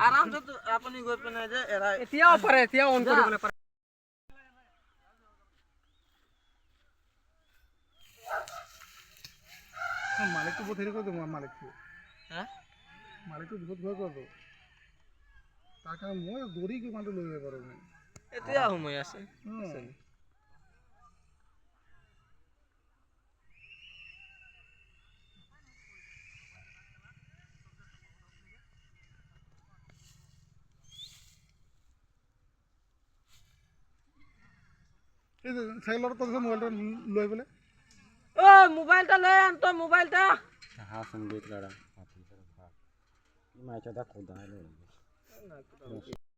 আরামছে তো আপুনি গৈ পিনে যে এৰাই এতিয়াও পাৰে এতিয়াও অন কৰিবলৈ পাৰে মালিকটো বহুত হেৰি কৰি দিওঁ মালিকটো হা মালিকটো বহুত ভয় কৰি দিওঁ তাৰ কাৰণে মই দৌৰি কিমানটো লৈ আহিব পাৰোঁ এতিয়া সময় আছে। এই যে সাইকেলর তো মোবাইলটা লই বলে ও মোবাইলটা লই আন তো মোবাইলটা হ্যাঁ সঙ্গীত লড়া মাইচা দা কোদায় লই